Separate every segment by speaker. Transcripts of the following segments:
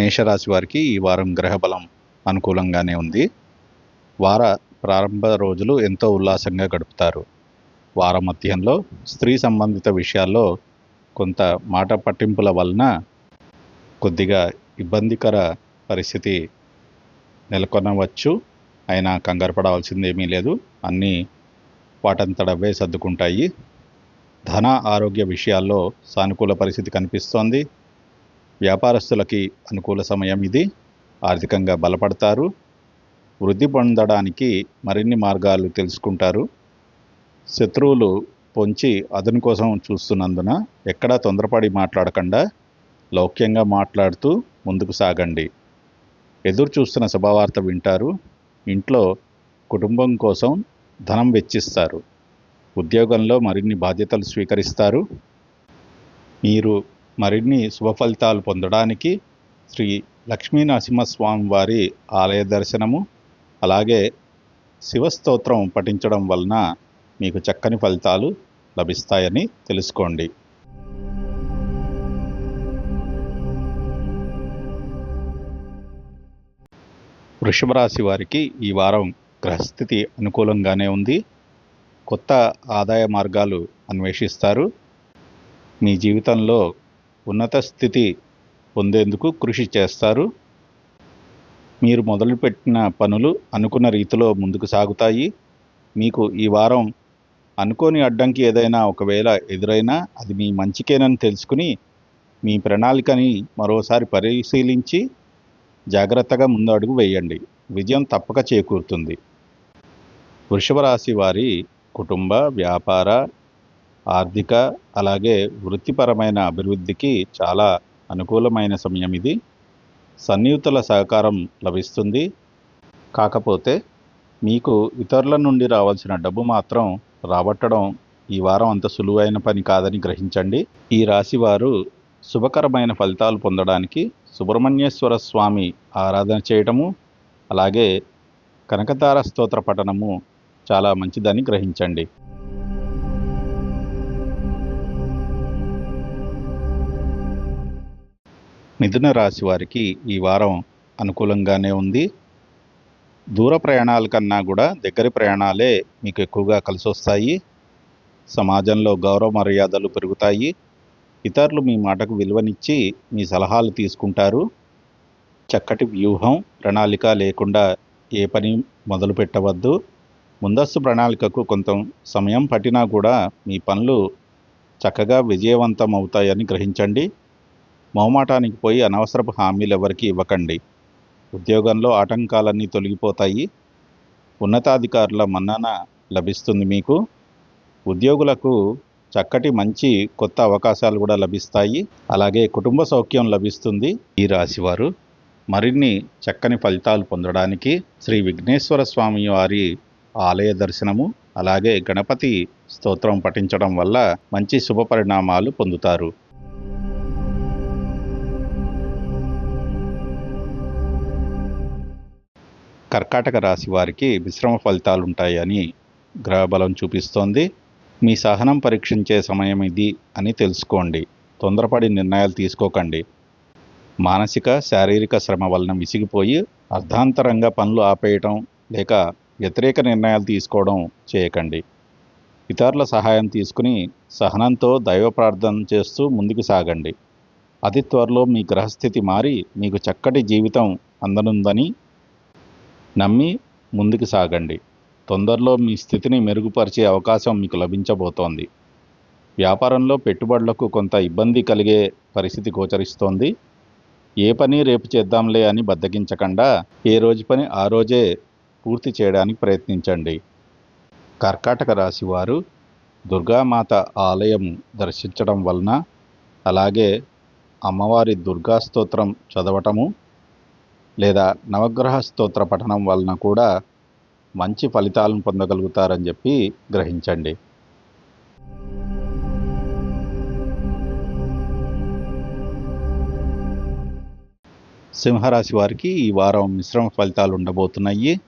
Speaker 1: మేషరాశి వారికి ఈ వారం గ్రహబలం అనుకూలంగానే ఉంది. వార ప్రారంభ రోజులు ఎంతో ఉల్లాసంగా గడుపుతారు. వార మధ్యంలో స్త్రీ సంబంధిత విషయాల్లో కొంత మాట పట్టింపుల వలన కొద్దిగా ఇబ్బందికర పరిస్థితి నెలకొనవచ్చు. అయినా కంగారు ఏమీ లేదు. అన్నీ వాటంతటవే సర్దుకుంటాయి. ధన ఆరోగ్య విషయాల్లో సానుకూల పరిస్థితి కనిపిస్తోంది. వ్యాపారస్తులకి అనుకూల సమయం ఇది. ఆర్థికంగా బలపడతారు. వృద్ధి పొందడానికి మరిన్ని మార్గాలు తెలుసుకుంటారు. శత్రువులు పొంచి అదును కోసం చూస్తున్నందున ఎక్కడా తొందరపడి మాట్లాడకుండా. లౌక్యంగా మాట్లాడుతూ ముందుకు సాగండి. ఎదురు చూస్తున్న శుభవార్త వింటారు. ఇంట్లో కుటుంబం కోసం ధనం వెచ్చిస్తారు. ఉద్యోగంలో మరిన్ని బాధ్యతలు స్వీకరిస్తారు. మీరు మరిన్ని శుభ ఫలితాలు పొందడానికి శ్రీ లక్ష్మీ నరసింహస్వామి వారి ఆలయ దర్శనము అలాగే శివస్తోత్రం పఠించడం వలన మీకు చక్కని ఫలితాలు లభిస్తాయని తెలుసుకోండి. వృషభ రాశి వారికి ఈ వారం గ్రహస్థితి అనుకూలంగానే ఉంది. కొత్త ఆదాయ మార్గాలు అన్వేషిస్తారు. మీ జీవితంలో ఉన్నత స్థితి పొందేందుకు కృషి చేస్తారు. మీరు మొదలుపెట్టిన పనులు అనుకున్న రీతిలో ముందుకు సాగుతాయి. మీకు ఈ వారం అనుకోని అడ్డంకి ఏదైనా ఒకవేళ ఎదురైనా అది మీ మంచికేనని తెలుసుకుని మీ ప్రణాళికని మరోసారి పరిశీలించి జాగ్రత్తగా ముందు అడుగు వేయండి. విజయం తప్పక చేకూరుతుంది. వృషభ రాశి వారి కుటుంబ వ్యాపార ఆర్థిక అలాగే వృత్తిపరమైన అభివృద్ధికి చాలా అనుకూలమైన సమయం ఇది. సన్నిహితుల సహకారం లభిస్తుంది. కాకపోతే మీకు ఇతరుల నుండి రావాల్సిన డబ్బు మాత్రం రాబట్టడం ఈ వారం అంత సులువైన పని కాదని గ్రహించండి. ఈ రాశి వారు శుభకరమైన ఫలితాలు పొందడానికి సుబ్రహ్మణ్యేశ్వర స్వామి ఆరాధన చేయటము అలాగే కనకతార స్తోత్ర పఠనము చాలా మంచిదని గ్రహించండి. మిథున రాశి వారికి ఈ వారం అనుకూలంగానే ఉంది. దూర ప్రయాణాల కన్నా కూడా దగ్గరి ప్రయాణాలే మీకు ఎక్కువగా కలిసి వస్తాయి సమాజంలో గౌరవ మర్యాదలు పెరుగుతాయి. ఇతరులు మీ మాటకు విలువనిచ్చి మీ సలహాలు తీసుకుంటారు. చక్కటి వ్యూహం ప్రణాళిక లేకుండా ఏ పని మొదలు పెట్టవద్దు. ముందస్తు ప్రణాళికకు కొంత సమయం పట్టినా కూడా మీ పనులు చక్కగా విజయవంతం అవుతాయని గ్రహించండి. మొహమాటానికి పోయి అనవసరపు హామీలు ఎవరికి ఇవ్వకండి. ఉద్యోగంలో ఆటంకాలన్నీ తొలగిపోతాయి. ఉన్నతాధికారుల మన్నన లభిస్తుంది మీకు. ఉద్యోగులకు చక్కటి మంచి కొత్త అవకాశాలు కూడా లభిస్తాయి. అలాగే కుటుంబ సౌఖ్యం లభిస్తుంది. ఈ రాశివారు మరిన్ని చక్కని ఫలితాలు పొందడానికి శ్రీ విఘ్నేశ్వర స్వామి వారి ఆలయ దర్శనము అలాగే గణపతి స్తోత్రం పఠించడం వల్ల మంచి శుభ పరిణామాలు పొందుతారు. కర్కాటక రాశి వారికి మిశ్రమ ఫలితాలు ఉంటాయని గ్రహబలం చూపిస్తోంది. మీ సహనం పరీక్షించే సమయం ఇది అని తెలుసుకోండి. తొందరపడి నిర్ణయాలు తీసుకోకండి. మానసిక శారీరక శ్రమ వలన విసిగిపోయి అర్ధాంతరంగా పనులు ఆపేయటం లేక వ్యతిరేక నిర్ణయాలు తీసుకోవడం చేయకండి. ఇతరుల సహాయం తీసుకుని సహనంతో దైవ ప్రార్థన చేస్తూ ముందుకు సాగండి. అతి త్వరలో మీ గ్రహస్థితి మారి మీకు చక్కటి జీవితం అందనుందని నమ్మి ముందుకు సాగండి. తొందరలో మీ స్థితిని మెరుగుపరిచే అవకాశం మీకు లభించబోతోంది. వ్యాపారంలో పెట్టుబడులకు కొంత ఇబ్బంది కలిగే పరిస్థితి గోచరిస్తోంది. ఏ పని రేపు చేద్దాంలే అని బద్దగించకుండా ఏ రోజు పని ఆ రోజే పూర్తి చేయడానికి ప్రయత్నించండి. కర్కాటక రాశి వారు దుర్గామాత ఆలయం దర్శించడం వలన అలాగే అమ్మవారి దుర్గా స్తోత్రం చదవటము లేదా నవగ్రహ స్తోత్ర పఠనం వలన కూడా మంచి ఫలితాలను పొందగలుగుతారని చెప్పి గ్రహించండి. సింహరాశి వారికి ఈ వారం మిశ్రమ ఫలితాలు ఉండబోతున్నాయి.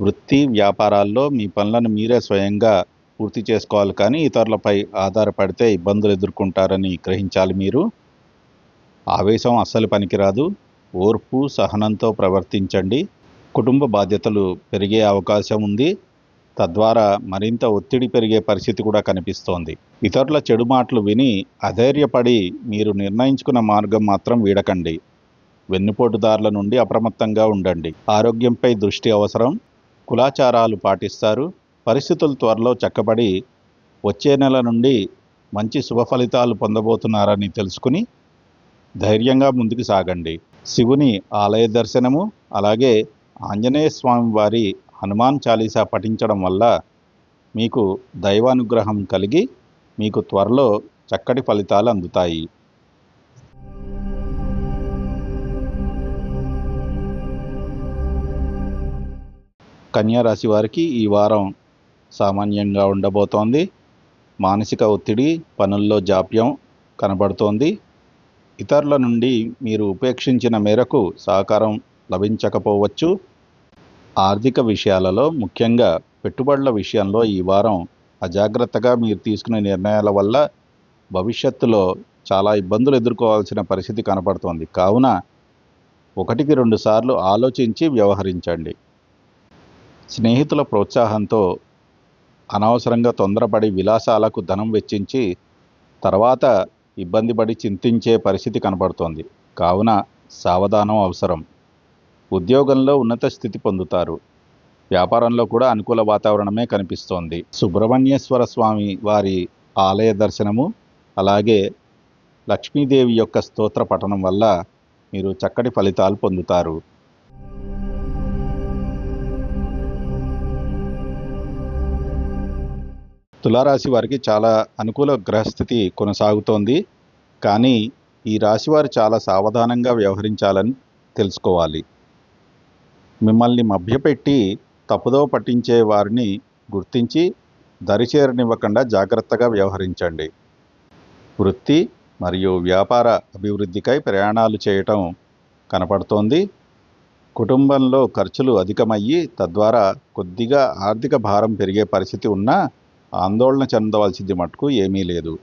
Speaker 1: వృత్తి వ్యాపారాల్లో మీ పనులను మీరే స్వయంగా పూర్తి చేసుకోవాలి కానీ ఇతరులపై ఆధారపడితే ఇబ్బందులు ఎదుర్కొంటారని గ్రహించాలి మీరు. ఆవేశం అస్సలు పనికిరాదు. ఓర్పు సహనంతో ప్రవర్తించండి. కుటుంబ బాధ్యతలు పెరిగే అవకాశం ఉంది. తద్వారా మరింత ఒత్తిడి పెరిగే పరిస్థితి కూడా కనిపిస్తోంది. ఇతరుల చెడు మాటలు విని అధైర్యపడి మీరు నిర్ణయించుకున్న మార్గం మాత్రం వీడకండి. వెన్నుపోటుదారుల నుండి అప్రమత్తంగా ఉండండి. ఆరోగ్యంపై దృష్టి అవసరం. కులాచారాలు పాటిస్తారు. పరిస్థితులు త్వరలో చక్కబడి వచ్చే నెల నుండి మంచి శుభ ఫలితాలు పొందబోతున్నారని తెలుసుకుని ధైర్యంగా ముందుకు సాగండి. శివుని ఆలయ దర్శనము అలాగే ఆంజనేయ స్వామి వారి హనుమాన్ చాలీసా పఠించడం వల్ల మీకు దైవానుగ్రహం కలిగి మీకు త్వరలో చక్కటి ఫలితాలు అందుతాయి. కన్యా రాశి వారికి ఈ వారం సామాన్యంగా ఉండబోతోంది. మానసిక ఒత్తిడి పనుల్లో జాప్యం కనబడుతోంది. ఇతరుల నుండి మీరు ఉపేక్షించిన మేరకు సహకారం లభించకపోవచ్చు. ఆర్థిక విషయాలలో ముఖ్యంగా పెట్టుబడుల విషయంలో ఈ వారం అజాగ్రత్తగా మీరు తీసుకునే నిర్ణయాల వల్ల భవిష్యత్తులో చాలా ఇబ్బందులు ఎదుర్కోవాల్సిన పరిస్థితి కనపడుతోంది. కావున ఒకటికి రెండు సార్లు ఆలోచించి వ్యవహరించండి. స్నేహితుల ప్రోత్సాహంతో అనవసరంగా తొందరపడి విలాసాలకు ధనం వెచ్చించి తర్వాత ఇబ్బంది పడి చింతించే పరిస్థితి కనబడుతోంది. కావున సావధానం అవసరం. ఉద్యోగంలో ఉన్నత స్థితి పొందుతారు. వ్యాపారంలో కూడా అనుకూల వాతావరణమే కనిపిస్తోంది. సుబ్రహ్మణ్యేశ్వర స్వామి వారి ఆలయ దర్శనము అలాగే లక్ష్మీదేవి యొక్క స్తోత్ర పఠనం వల్ల మీరు చక్కటి ఫలితాలు పొందుతారు. తులారాశి వారికి చాలా అనుకూల గ్రహస్థితి కొనసాగుతోంది. కానీ ఈ రాశి వారు చాలా సావధానంగా వ్యవహరించాలని తెలుసుకోవాలి. మిమ్మల్ని మభ్యపెట్టి తప్పుదో పట్టించే వారిని గుర్తించి దరిచేరనివ్వకుండా జాగ్రత్తగా వ్యవహరించండి. వృత్తి మరియు వ్యాపార అభివృద్ధికై ప్రయాణాలు చేయటం కనపడుతోంది. కుటుంబంలో ఖర్చులు అధికమయ్యి తద్వారా కొద్దిగా ఆర్థిక భారం పెరిగే పరిస్థితి ఉన్నా ఆందోళన చెందవలసింది మటుకు ఏమీ లేదు.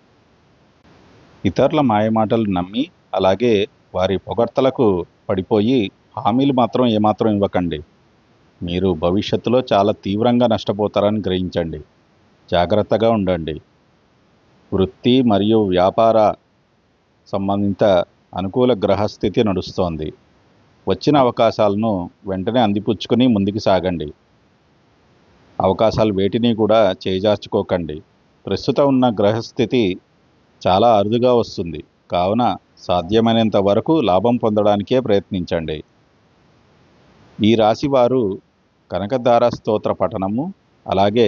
Speaker 1: ఇతరుల మాయమాటలు నమ్మి అలాగే వారి పొగడ్తలకు పడిపోయి హామీలు మాత్రం ఏమాత్రం ఇవ్వకండి. మీరు భవిష్యత్తులో చాలా తీవ్రంగా నష్టపోతారని గ్రహించండి. జాగ్రత్తగా ఉండండి. వృత్తి మరియు వ్యాపార సంబంధిత అనుకూల గ్రహస్థితి నడుస్తోంది. వచ్చిన అవకాశాలను వెంటనే అందిపుచ్చుకొని ముందుకు సాగండి. అవకాశాలు వేటిని కూడా చేజార్చుకోకండి. ప్రస్తుతం ఉన్న గ్రహస్థితి చాలా అరుదుగా వస్తుంది. కావున సాధ్యమైనంత వరకు లాభం పొందడానికే ప్రయత్నించండి. ఈ రాశి వారు స్తోత్ర పఠనము అలాగే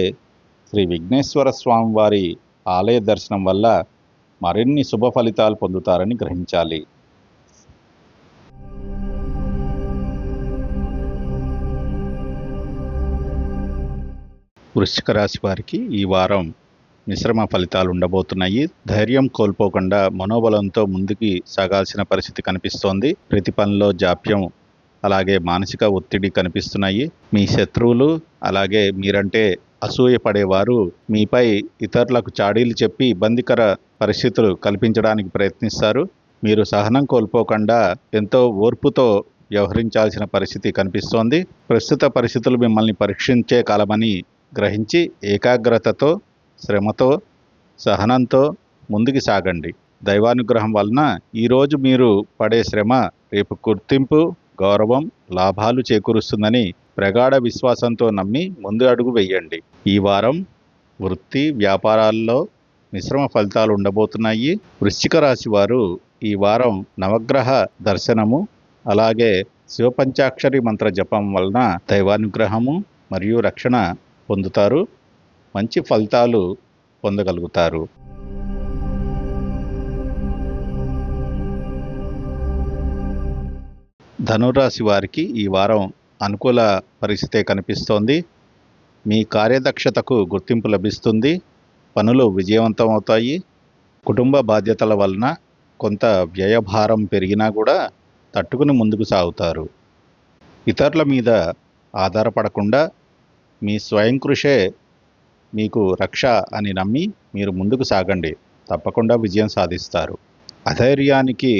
Speaker 1: శ్రీ విఘ్నేశ్వర స్వామి వారి ఆలయ దర్శనం వల్ల మరిన్ని శుభ ఫలితాలు పొందుతారని గ్రహించాలి. వృశ్చిక రాశి వారికి ఈ వారం మిశ్రమ ఫలితాలు ఉండబోతున్నాయి. ధైర్యం కోల్పోకుండా మనోబలంతో ముందుకి సాగాల్సిన పరిస్థితి కనిపిస్తోంది. ప్రతి పనిలో జాప్యం అలాగే మానసిక ఒత్తిడి కనిపిస్తున్నాయి. మీ శత్రువులు అలాగే మీరంటే అసూయ పడేవారు మీపై ఇతరులకు చాడీలు చెప్పి ఇబ్బందికర పరిస్థితులు కల్పించడానికి ప్రయత్నిస్తారు. మీరు సహనం కోల్పోకుండా ఎంతో ఓర్పుతో వ్యవహరించాల్సిన పరిస్థితి కనిపిస్తోంది. ప్రస్తుత పరిస్థితులు మిమ్మల్ని పరీక్షించే కాలమని గ్రహించి ఏకాగ్రతతో శ్రమతో సహనంతో ముందుకు సాగండి. దైవానుగ్రహం వలన ఈరోజు మీరు పడే శ్రమ రేపు గుర్తింపు గౌరవం లాభాలు చేకూరుస్తుందని ప్రగాఢ విశ్వాసంతో నమ్మి ముందు అడుగు వేయండి. ఈ వారం వృత్తి వ్యాపారాల్లో మిశ్రమ ఫలితాలు ఉండబోతున్నాయి. వృశ్చిక రాశి వారు ఈ వారం నవగ్రహ దర్శనము అలాగే శివపంచాక్షరి మంత్ర జపం వలన దైవానుగ్రహము మరియు రక్షణ పొందుతారు మంచి ఫలితాలు పొందగలుగుతారు. ధనురాశి వారికి ఈ వారం అనుకూల పరిస్థితే కనిపిస్తోంది. మీ కార్యదక్షతకు గుర్తింపు లభిస్తుంది. పనులు విజయవంతం అవుతాయి కుటుంబ బాధ్యతల వలన కొంత వ్యయభారం పెరిగినా కూడా తట్టుకుని ముందుకు సాగుతారు. ఇతరుల మీద ఆధారపడకుండా మీ స్వయం కృషే మీకు రక్ష అని నమ్మి మీరు ముందుకు సాగండి. తప్పకుండా విజయం సాధిస్తారు. అధైర్యానికి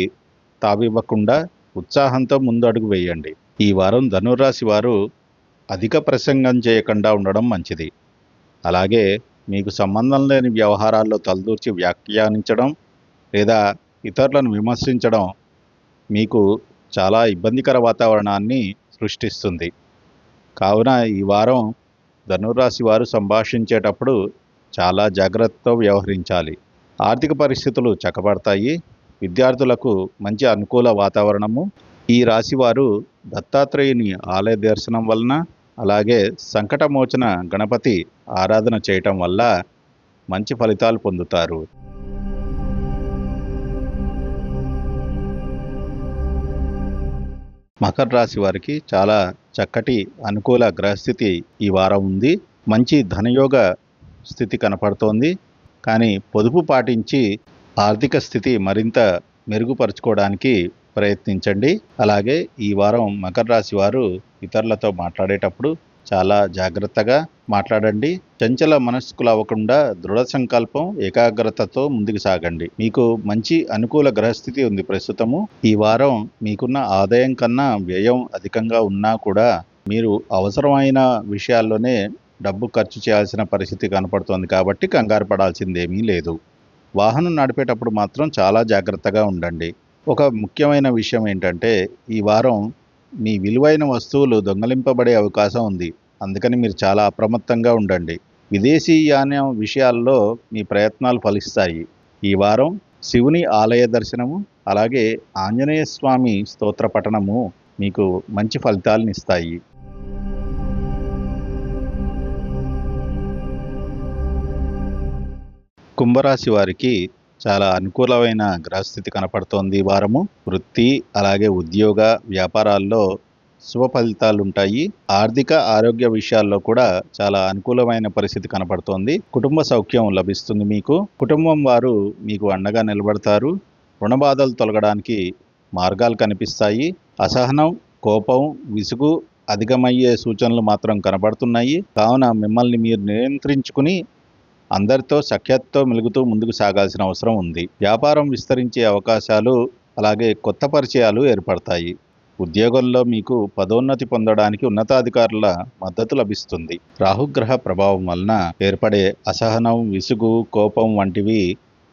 Speaker 1: తావివ్వకుండా ఉత్సాహంతో ముందు అడుగు వేయండి. ఈ వారం ధనుర్రాశి వారు అధిక ప్రసంగం చేయకుండా ఉండడం మంచిది. అలాగే మీకు సంబంధం లేని వ్యవహారాల్లో తలదూర్చి వ్యాఖ్యానించడం లేదా ఇతరులను విమర్శించడం మీకు చాలా ఇబ్బందికర వాతావరణాన్ని సృష్టిస్తుంది. కావున ఈ వారం ధనురాశి వారు సంభాషించేటప్పుడు చాలా జాగ్రత్తతో వ్యవహరించాలి. ఆర్థిక పరిస్థితులు చక్కబడతాయి. విద్యార్థులకు మంచి అనుకూల వాతావరణము. ఈ రాశి వారు దత్తాత్రేయుని ఆలయ దర్శనం వలన అలాగే సంకటమోచన గణపతి ఆరాధన చేయటం వల్ల మంచి ఫలితాలు పొందుతారు. మకర రాశి వారికి చాలా చక్కటి అనుకూల గ్రహస్థితి ఈ వారం ఉంది. మంచి ధనయోగ స్థితి కనపడుతోంది. కానీ పొదుపు పాటించి ఆర్థిక స్థితి మరింత మెరుగుపరుచుకోవడానికి ప్రయత్నించండి. అలాగే ఈ వారం మకర రాశి వారు ఇతరులతో మాట్లాడేటప్పుడు చాలా జాగ్రత్తగా మాట్లాడండి. చంచల మనస్కులు అవ్వకుండా దృఢ సంకల్పం ఏకాగ్రతతో ముందుకు సాగండి. మీకు మంచి అనుకూల గ్రహస్థితి ఉంది ప్రస్తుతము. ఈ వారం మీకున్న ఆదాయం కన్నా వ్యయం అధికంగా ఉన్నా కూడా మీరు అవసరమైన విషయాల్లోనే డబ్బు ఖర్చు చేయాల్సిన పరిస్థితి కనపడుతోంది కాబట్టి కంగారు పడాల్సిందేమీ లేదు. వాహనం నడిపేటప్పుడు మాత్రం చాలా జాగ్రత్తగా ఉండండి. ఒక ముఖ్యమైన విషయం ఏంటంటే ఈ వారం మీ విలువైన వస్తువులు దొంగలింపబడే అవకాశం ఉంది. అందుకని మీరు చాలా అప్రమత్తంగా ఉండండి. విదేశీ యానం విషయాల్లో మీ ప్రయత్నాలు ఫలిస్తాయి. ఈ వారం శివుని ఆలయ దర్శనము అలాగే ఆంజనేయ స్వామి స్తోత్ర పఠనము మీకు మంచి ఫలితాలను ఇస్తాయి. కుంభరాశి వారికి చాలా అనుకూలమైన గ్రహస్థితి కనపడుతోంది ఈ వారము. వృత్తి అలాగే ఉద్యోగ వ్యాపారాల్లో శుభ ఫలితాలు ఉంటాయి ఆర్థిక ఆరోగ్య విషయాల్లో కూడా చాలా అనుకూలమైన పరిస్థితి కనపడుతోంది. కుటుంబ సౌఖ్యం లభిస్తుంది మీకు. కుటుంబం వారు మీకు అండగా నిలబడతారు. రుణబాధలు తొలగడానికి మార్గాలు కనిపిస్తాయి. అసహనం కోపం విసుగు అధికమయ్యే సూచనలు మాత్రం కనబడుతున్నాయి కావున మిమ్మల్ని మీరు నియంత్రించుకుని అందరితో సఖ్యతతో మెలుగుతూ ముందుకు సాగాల్సిన అవసరం ఉంది. వ్యాపారం విస్తరించే అవకాశాలు అలాగే కొత్త పరిచయాలు ఏర్పడతాయి. ఉద్యోగంలో మీకు పదోన్నతి పొందడానికి ఉన్నతాధికారుల మద్దతు లభిస్తుంది. రాహుగ్రహ ప్రభావం వలన ఏర్పడే అసహనం విసుగు కోపం వంటివి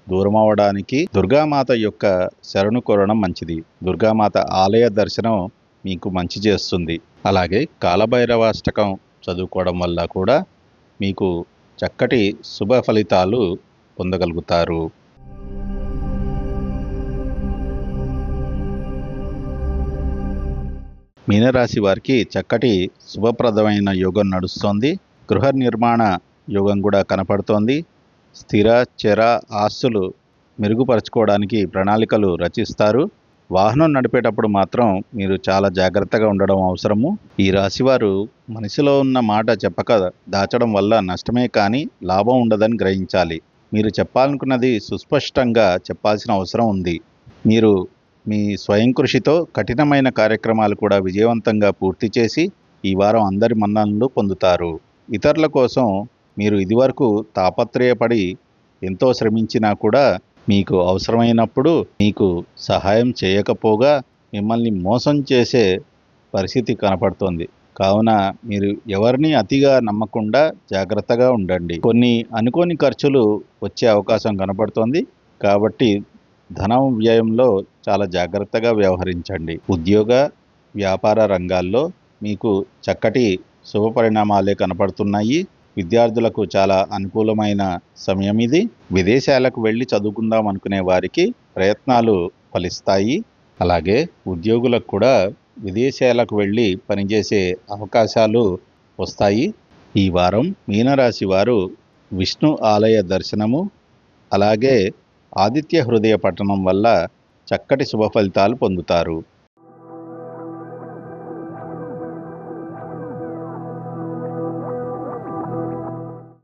Speaker 1: దూరమవడానికి దుర్గామాత యొక్క శరణు కోరడం మంచిది. దుర్గామాత ఆలయ దర్శనం మీకు మంచి చేస్తుంది. అలాగే కాలభైరవాష్టకం చదువుకోవడం వల్ల కూడా మీకు చక్కటి శుభ ఫలితాలు పొందగలుగుతారు. మీనరాశి వారికి చక్కటి శుభప్రదమైన యోగం నడుస్తోంది. గృహ నిర్మాణ యోగం కూడా కనపడుతోంది. స్థిర చెర ఆస్తులు మెరుగుపరచుకోవడానికి ప్రణాళికలు రచిస్తారు. వాహనం నడిపేటప్పుడు మాత్రం మీరు చాలా జాగ్రత్తగా ఉండడం అవసరము. ఈ రాశివారు మనసులో ఉన్న మాట చెప్పక దాచడం వల్ల నష్టమే కానీ లాభం ఉండదని గ్రహించాలి. మీరు చెప్పాలనుకున్నది సుస్పష్టంగా చెప్పాల్సిన అవసరం ఉంది. మీరు మీ స్వయం కృషితో కఠినమైన కార్యక్రమాలు కూడా విజయవంతంగా పూర్తి చేసి ఈ వారం అందరి మన్ననలు పొందుతారు. ఇతరుల కోసం మీరు ఇదివరకు తాపత్రయపడి ఎంతో శ్రమించినా కూడా మీకు అవసరమైనప్పుడు మీకు సహాయం చేయకపోగా మిమ్మల్ని మోసం చేసే పరిస్థితి కనపడుతోంది. కావున మీరు ఎవరిని అతిగా నమ్మకుండా జాగ్రత్తగా ఉండండి. కొన్ని అనుకోని ఖర్చులు వచ్చే అవకాశం కనపడుతోంది. కాబట్టి ధనం వ్యయంలో చాలా జాగ్రత్తగా వ్యవహరించండి. ఉద్యోగ వ్యాపార రంగాల్లో మీకు చక్కటి శుభ పరిణామాలే కనపడుతున్నాయి. విద్యార్థులకు చాలా అనుకూలమైన సమయం ఇది. విదేశాలకు వెళ్ళి చదువుకుందాం అనుకునే వారికి ప్రయత్నాలు ఫలిస్తాయి. అలాగే ఉద్యోగులకు కూడా విదేశాలకు వెళ్ళి పనిచేసే అవకాశాలు వస్తాయి. ఈ వారం మీనరాశి వారు విష్ణు ఆలయ దర్శనము అలాగే ఆదిత్య హృదయ పట్టణం వల్ల చక్కటి శుభ ఫలితాలు పొందుతారు.